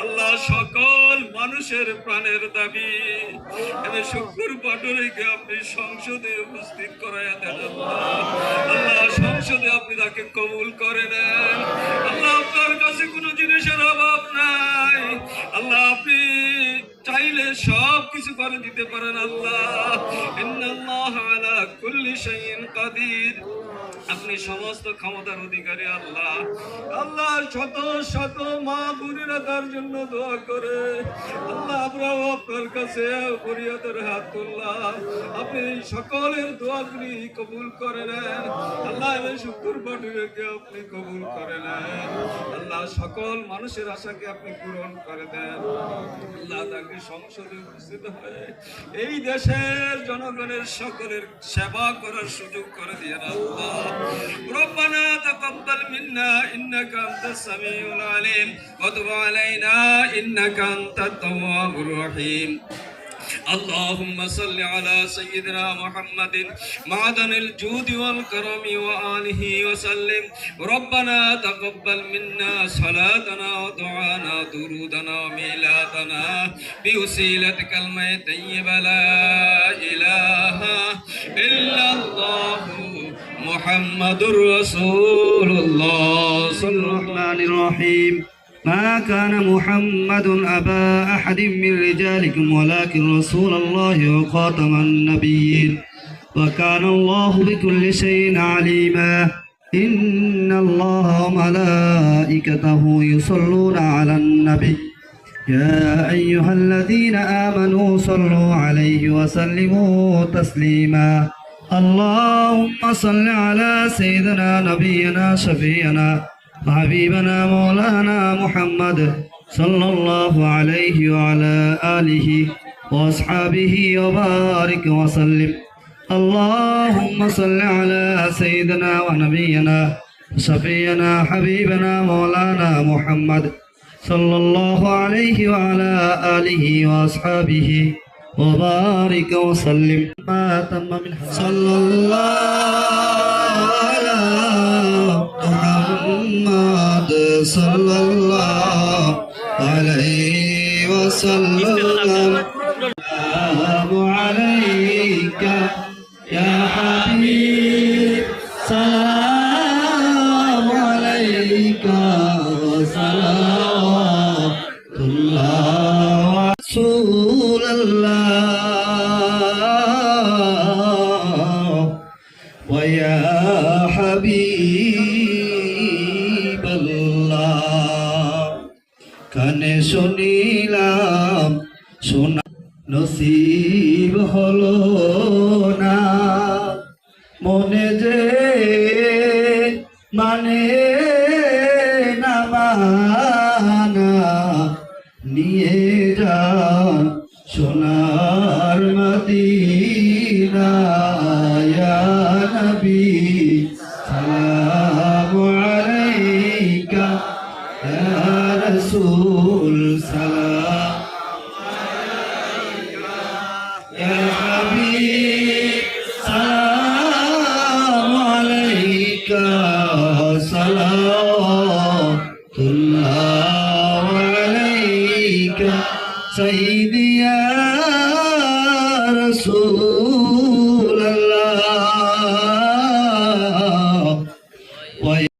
আল্লাহ সকল মানুষের প্রাণের দাবি। শুক্র পাটরিকে আপনি সংসদে উপস্থিত করাইয়া দেন আল্লাহ। সংসদে আপনি তাকে কবুল করে নেন। আল্লাহ, আপনার কাছে কোনো জিনিসের অভাব নাই। আল্লাহ, আপনি চাইলে সব কিছু করে দিতে পারেন আল্লাহ। ইন্নাল্লাহ আপনি সমস্ত ক্ষমতার অধিকারী আল্লাহ। আল্লাহ শত শত মা বোনেরা তার জন্য দোয়া করে। আল্লাহ আপনার কাছে হাত তুললাম। আপনি সকলের দোয়াগুলি কবুল করে নেন। আল্লাহ এবার শুকুর আপনি কবুল করে নেন। আল্লাহ সকল মানুষের আশাকে আপনি পূরণ করে দেন। আল্লাহ তাকে সংসদে উপস্থিত হয়ে এই দেশের জনগণের সকলের সেবা করার সুযোগ করে দিয়ে আল্লাহ ربنا تقبل منا انك انت السميع العليم وتب علينا انك انت التواب الرحيم اللهم صل على سيدنا محمد معدن الجود والكرم وآله وسلم ربنا تقبل منا صلاتنا ودعانا درودنا وميلادنا بوسيلتك الماء طيب لا إله إلا الله محمد رسول الله صلى الرحمن الرحيم. ما كان محمد أبا أحد من رجالكم ولكن رسول الله وخاتم النبيين. وكان الله بكل شيء عليما. إن الله وملائكته يصلون على النبي. يا أيها الذين آمنوا صلوا عليه وسلموا تسليما. اللهم صل على سيدنا نبينا شفيعنا وحبيبنا مولانا محمد صلى الله عليه وعلى آله وأصحابه وبارك وسلم. اللهم صل على سيدنا ونبينا شفيعنا حبيبنا مولانا محمد صلى الله عليه وعلى آله وأصحابه وبارك وسلم. ما تم من صلى الله على محمد صلى الله عليه وسلم. السلام عليك يا حبيب. سلام عليك. ويا حبيب الله কানে শুনিলাম শোনা নসিব হলো না মনে যে মানে না মানা নিয়ে যান সোনার মদিনা রাসূল সালাম يا حبيب سلام عليك صلوات الله عليك سيدي